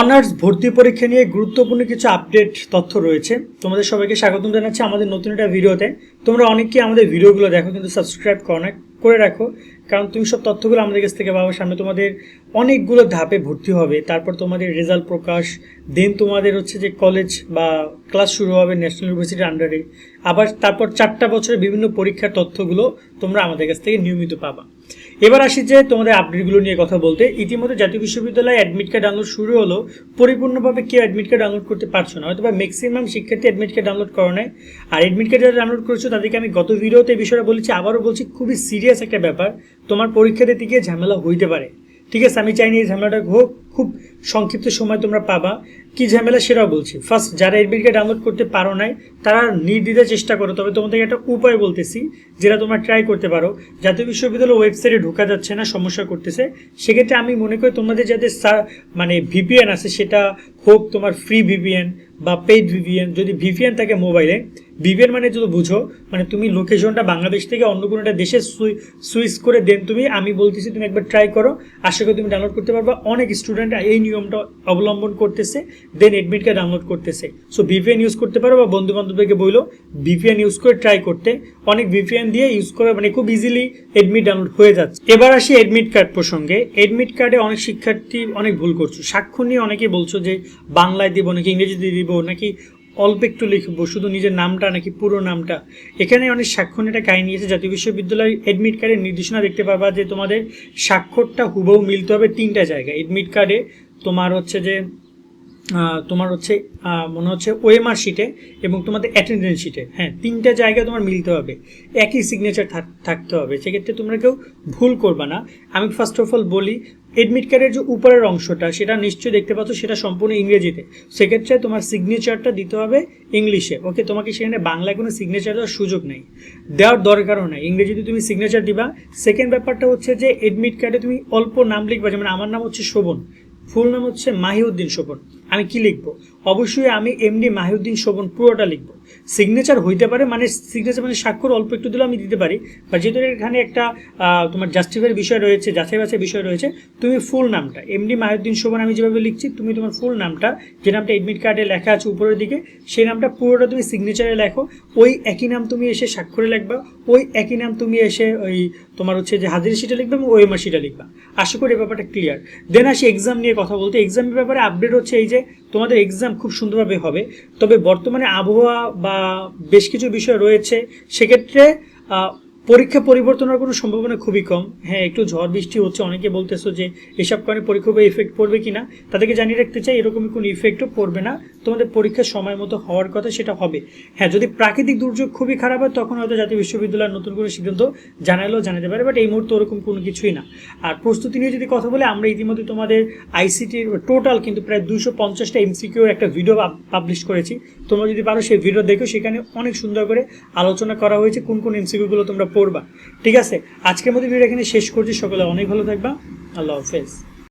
Honours ভর্তি পরীক্ষা নিয়ে গুরুত্বপূর্ণ কিছু আপডেট তথ্য রয়েছে। তোমাদের সবাইকে স্বাগতম জানাচ্ছি আমাদের নতুন একটা ভিডিওতে। তোমরা অনেকেই আমাদের ভিডিওগুলো দেখো, কিন্তু সাবস্ক্রাইব করো না, করে রাখো। কারণ তুমি সব তথ্যগুলো আমাদের কাছ থেকে পাবো সামনে তোমাদের অনেকগুলো ধাপে ভর্তি হবে। তারপর তোমাদের রেজাল্ট প্রকাশ দেন তোমাদের হচ্ছে যে কলেজ বা ক্লাস শুরু হবে ন্যাশনাল ইউনিভার্সিটির আন্ডারে আবার তারপর চারটা বছরের বিভিন্ন পরীক্ষার তথ্যগুলো তোমরা আমাদের কাছ থেকে নিয়মিত পাবা। এবার আসি যে তোমাদের আপডেটগুলো নিয়ে কথা বলতে। ইতিমধ্যে জাতীয় বিশ্ববিদ্যালয়ে অ্যাডমিট কার্ড ডাউনলোড শুরু হলো। পরিপূর্ণভাবে কেউ অ্যাডমিট কার্ড ডাউনলোড করতে পারছ না। হয়তো বা ম্যাক্সিমাম শিক্ষার্থী অ্যাডমিট কার্ড ডাউনলোড করে নেয় আর অ্যাডমিট কার্ড যারা ডাউনলোড করেছ, তাদেরকে আমি গত ভিডিওতে বিষয়টা বলেছি, আবারও বলছি, খুবই সিরিয়াস একটা ব্যাপার। তোমার পরীক্ষাতে গিয়ে ঝামেলা হইতে পারে। ঠিক আছে, আমি চাইনি এই ঝামেলাটা হোক। খুব সংক্ষিপ্ত সময় তোমরা পাবা। কি ঝামেলা সেটাও বলছি। ফার্স্ট যারা এডমিট কার্ড ডাউনলোড করতে পারো নাই, তারা নির্দ্বিধায় চেষ্টা করো। তবে তোমাদেরকে একটা উপায় বলতেছি, যেটা তোমরা ট্রাই করতে পারো। জাতীয় বিশ্ববিদ্যালয় ওয়েবসাইটে ঢোকা যাচ্ছে না, সমস্যা করতেছে। সেক্ষেত্রে আমি মনে করি তোমাদের যাদের মানে ভিপিএন আছে, সেটা হোক তোমার ফ্রি ভিপিএন বা পেইড ভিপিএন যদি ভিপিএন থাকে মোবাইলে ভিপিএন মানে যদি বুঝো মানে তুমি লোকেশনটা বাংলাদেশ থেকে অন্য কোনো একটা দেশে সুইচ করে দেন তুমি, আমি বলতেছি তুমি একবার ট্রাই করো। আশা করি তুমি ডাউনলোড করতে পারবা। অনেক স্টুডেন্ট এই নিয়মটা অবলম্বন করতেছে দেন এডমিট কার্ড ডাউনলোড করতেছে। সো ভিপিএন ইউজ করতে পারো বা বন্ধু বান্ধবদেরকে বইলো ভিপিএন ইউজ করে ট্রাই করতে। অনেক ভিপিএন দিয়ে ইউজ করে মানে খুব ইজিলি এডমিট ডাউনলোড হয়ে যাচ্ছে। এবার আসি এডমিট কার্ড প্রসঙ্গে। এডমিট কার্ডে অনেক শিক্ষার্থী অনেক ভুল করছ। স্বাক্ষর নিয়ে অনেকেই বলছো যে বাংলায় দিব নাকি ইংরেজিতে দিব নাকি অল্প একটু লিখব, শুধু নিজের নামটা নাকি পুরো নামটা। এখানে অনেক স্বাক্ষর একটা কাহিনী আছে, জাতীয় বিশ্ববিদ্যালয় এডমিট কার্ডের নির্দেশনা দেখতে পাবা যে তোমাদের স্বাক্ষরটা হুবহু মিলতে হবে তিনটা জায়গায়। এডমিট কার্ডে তোমার হচ্ছে যে তোমার হচ্ছে মনে হচ্ছে ওএমআর শিটে এবং তোমাদের অ্যাটেন্ডেন্স শিটে হ্যাঁ তিনটা জায়গায় তোমার মিলতে হবে। একই সিগনেচার থাকতে হবে। সেক্ষেত্রে তোমরা কেউ ভুল করবা না। আমি ফার্স্ট অফ অল বলি এডমিট কার্ডের যে উপরের অংশটা, সেটা নিশ্চয়ই দেখতে পাচ্ছ, সেটা সম্পূর্ণ ইংরেজিতে। সেক্ষেত্রে তোমার সিগনেচারটা দিতে হবে ইংলিশে। ওকে তোমাকে সেখানে বাংলায় কোনো সিগনেচার দেওয়ার সুযোগ নেই। দেওয়ার দরকারও নেই। ইংরেজিতে তুমি সিগনেচার দিবা। সেকেন্ড ব্যাপারটা হচ্ছে যে এডমিট কার্ডে তুমি অল্প নাম লিখবা। যেমন আমার নাম হচ্ছে শোভন। ফুল নাম হচ্ছে মাহিউদ্দিন শোভন। আমি কি লিখব? অবশ্যই আমি এমডি মাহিউদ্দিন শোভন পুরোটা লিখব। সিগনেচার হইতে পারে মানে সিগনেচার মানে স্বাক্ষর অল্প একটু দিলেও আমি দিতে পারি। বা যেহেতু এখানে একটা তোমার জাস্টিফাইয়ের বিষয় রয়েছে যাচাই বাছাই বিষয় রয়েছে, তুমি ফুল নামটা এমডি মাহিউদ্দিন শোভন আমি যেভাবে লিখছি, তুমি তোমার ফুল নামটা, যে নামটা এডমিট কার্ডে লেখা আছে উপরের দিকে, সেই নামটা পুরোটা তুমি সিগনেচারে লেখো। ওই একই নাম তুমি এসে স্বাক্ষরে লিখবা, ওই একই নাম তুমি এসে ওই তোমার হচ্ছে যে হাজির শিটে লিখবে এবং ওএমআর শিটে লিখবা। আশা করি ব্যাপারটা ক্লিয়ার দেন আসি এক্সাম নিয়ে কথা বলতে। এক্সামের ব্যাপারে আপডেট হচ্ছে এই যে, তোমাদের এক্সাম খুব সুন্দরভাবে হবে, তবে বর্তমানে আবহাওয়া বা বেশ কিছু বিষয় রয়েছে, সেক্ষেত্রে পরীক্ষা পরিবর্তনের কোনো সম্ভাবনা খুবই কম। হ্যাঁ একটু ঝড় বৃষ্টি হচ্ছে, অনেকে বলতেছো যে এসব কারণে পরীক্ষা বা ইফেক্ট পড়বে কিনা, তাদেরকে জানিয়ে রাখতে চাই এরকমই কোনো ইফেক্টও পড়বে না। তোমাদের পরীক্ষা সময় মতো হওয়ার কথা সেটা হবে। হ্যাঁ যদি প্রাকৃতিক দুর্যোগ খুবই খারাপ হয়, তখন হয়তো জাতীয় বিশ্ববিদ্যালয়ের নতুন করে সিদ্ধান্ত জানালেও জানাতে পারে বাট এই মুহূর্তে ওরকম কোনো কিছুই না। আর প্রস্তুতি নিয়ে যদি কথা বলে, আমরা ইতিমধ্যে তোমাদের আইসিটির টোটাল কিন্তু প্রায় দুশো পঞ্চাশটা এমসিকিউর একটা ভিডিও পাবলিশ করেছি। তোমরা যদি পারো সেই ভিডিও দেখো, সেখানে অনেক সুন্দর করে আলোচনা করা হয়েছে, কোন কোন এমসিকিউগুলো তোমরা পড়বা। ঠিক আছে? আজকের মধ্যে ভিডিও এখানে শেষ করছি। সকলে অনেক ভালো থাকবা। আল্লাহ হাফেজ।